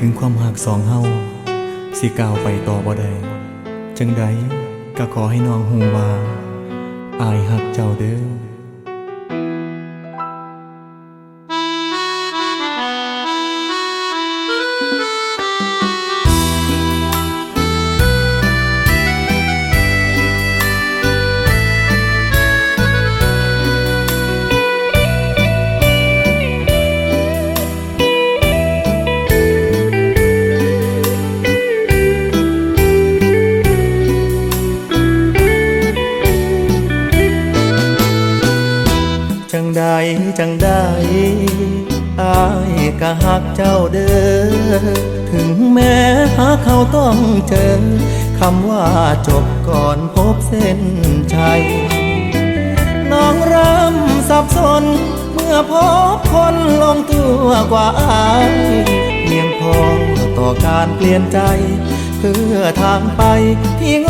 ถึงความหักสองเฮาสิก้าวไปต่อบ่ได้จังใดก็ขอให้น้องหูว่าอายหักเจ้าเด้อ จังใดจังใดอายก็หักเจ้าเด้อถึงแม้หาเขาต้องเจอคำว่าจบก่อนพบเส้นชัยน้องริ่มสับสน เมื่อพบคนลงตัวกว่าอายเพียงพอต่อการเปลี่ยนใจ เพื่อทางไปที่ง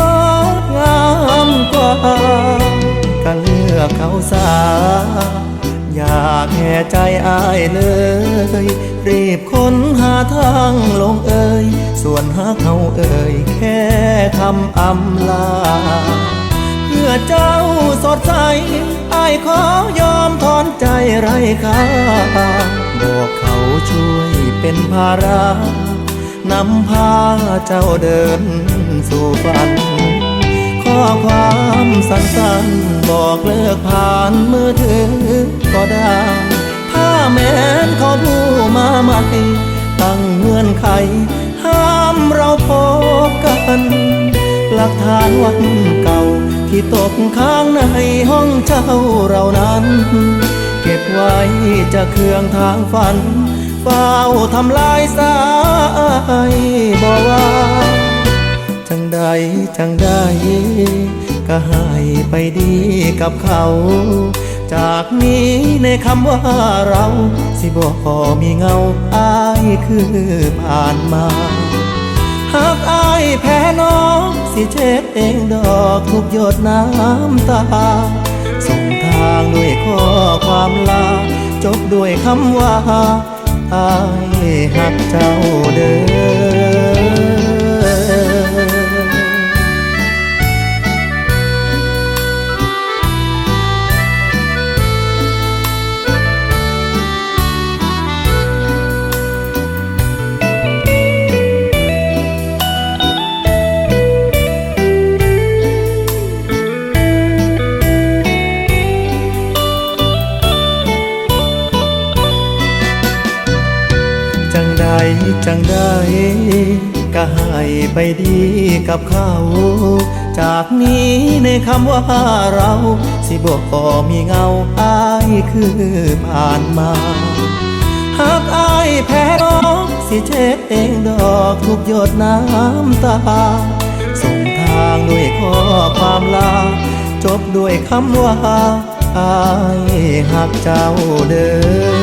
ดงามกว่า ใจอายเลย รีบค้นหาทางลงเอ่ยส่วนหาเขาเอ่ยแค่คำอำลา เพื่อเจ้าสดใสอายขอยอมถอนใจไรค่าบอกเขาช่วยเป็นภาระนำพาเจ้าเดินสู่ฝัน ข้อความสั้นๆ บอกเลิกผ่านมือถือก็ได้ถ้า แม้นเขาผู้มาใหม่ตั้งเงื่อนไข ห้ามเราพบกัน หลักฐานวันเก่าที่ตกค้างในห้องเช่าเรานั้น เก็บไว้จะเครื่องทางฝันเฝ้าทำลายสายบอกว่า จังใดจังใดก็ให้ไปดีกับเขาากนี้ในคำว่าเรา สิบอกอมีเงาอายคือผ่านมาหากอายแพ้น้องสิเช็ดเองดอกทุกหยดน้ำตา ส่งทางด้วยข้อความลา จบด้วยคำว่าอายหักเจ้าเด้อ จังใดจังใดก็ให้ไปดีกับเขา จากนี้ในคำว่าเรา สิบอกพอมีเงาอายคือผ่านมาหากอายแพ้น้องสิเช็ดเองดอกทุกหยดน้ำตา ส่งทางด้วยข้อความลา จบด้วยคำว่าอายหักเจ้าเด้อ